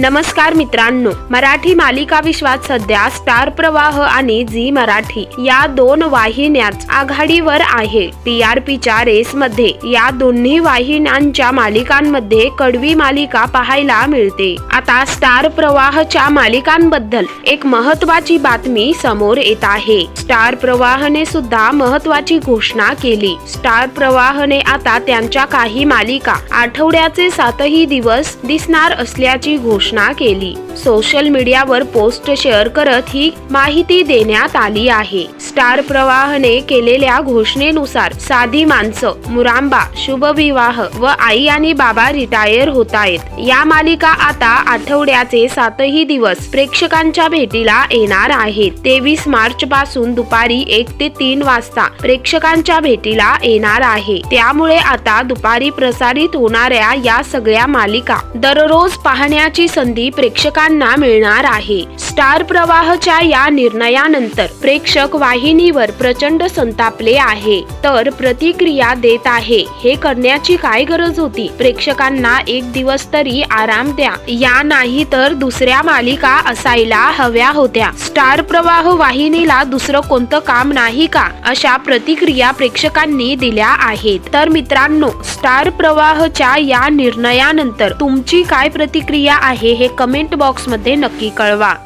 नमस्कार मित्रांनो मराठी मालिका विश्वात सध्या स्टार प्रवाह आणि झी मराठी या दोन वाहिन्याच आघाडीवर आहे. टी आर पीच्या रेसमध्ये या दोन्ही वाहिन्यांच्या मालिकांमध्ये कडवी मालिका पाहायला मिळते. आता स्टार प्रवाहच्या मालिकांबद्दल एक महत्वाची बातमी समोर येत आहे. स्टार प्रवाहने सुद्धा महत्वाची घोषणा केली. स्टार प्रवाहने आता त्यांच्या काही मालिका आठवड्याचे सातही दिवस दिसणार असल्याची घोषणा केली. सोशल मीडियावर पोस्ट शेअर करत ही माहिती देण्यात आली आहे. स्टार प्रवाहने केलेल्या घोषणेनुसार साधी माणसं मुरांबा शुभविवाह व आई आणि बाबा रिटायर होत आहेत या मालिका आता आठवड्याचे सातही दिवस प्रेक्षकांच्या भेटीला येणार आहेत. तेवीस मार्च पासून दुपारी एक ते तीन वाजता प्रेक्षकांच्या भेटीला येणार आहे. त्यामुळे आता दुपारी प्रसारित होणाऱ्या या सगळ्या मालिका दररोज पाहण्याची संधी प्रेक्षकांना मिळणार आहे. स्टार प्रवाहच्या या निर्णयानंतर प्रेक्षक वाहिनीवर प्रचंड संतापले आहे. तर प्रतिक्रिया देत आहे. हे करण्याची काय गरज होती? प्रेक्षकांना एक दिवस तरी आराम द्या. या नाही तर दुसऱ्या मालिका असायला हव्या होत्या. स्टार प्रवाह वाहिनीला दुसरं कोणतं काम नाही का? अशा प्रतिक्रिया प्रेक्षकांनी दिल्या आहेत. तर मित्रांनो स्टार प्रवाहच्या या निर्णयानंतर तुमची काय प्रतिक्रिया आहे हे कमेंट बॉक्समध्ये नक्की कळवा.